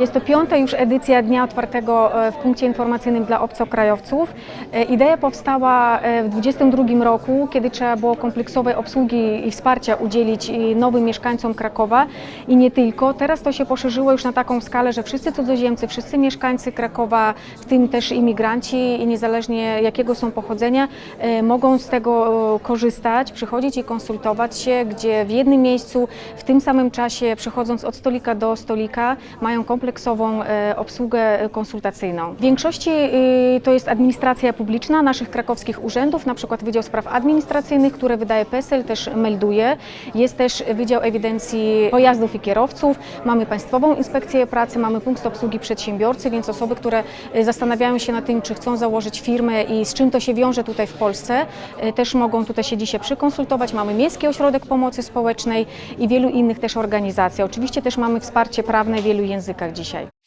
Jest to piąta już edycja Dnia Otwartego e, w punkcie informacyjnym dla obcokrajowców. E, Idea powstała e, w 2022 roku, kiedy trzeba było kompleksowej obsługi i wsparcia udzielić nowym mieszkańcom Krakowa i nie tylko. Teraz to się poszerzyło już na taką skalę, że wszyscy cudzoziemcy, wszyscy mieszkańcy Krakowa, w tym też imigranci niezależnie jakiego są pochodzenia, mogą z tego korzystać, przychodzić i konsultować się, gdzie w jednym miejscu, w tym samym czasie, przechodząc od stolika do stolika, mają kompleksową e, obsługę e, konsultacyjną. W większości e, to jest administracja publiczna naszych krakowskich urzędów, na przykład Wydział Spraw Administracyjnych, które wydaje PESEL, też melduje. Jest też Wydział Ewidencji Pojazdów i Kierowców, mamy Państwową Inspekcję Pracy, mamy punkt obsługi przedsiębiorcy, więc osoby, które zastanawiają się nad tym, czy chcą założyć firmę i z czym to się wiąże tutaj w Polsce, też mogą tutaj się dzisiaj przykonsultować. Mamy Miejski Ośrodek Pomocy Społecznej i wielu innych też organizacji. Oczywiście też mamy wsparcie prawne w wielu językach dzisiaj.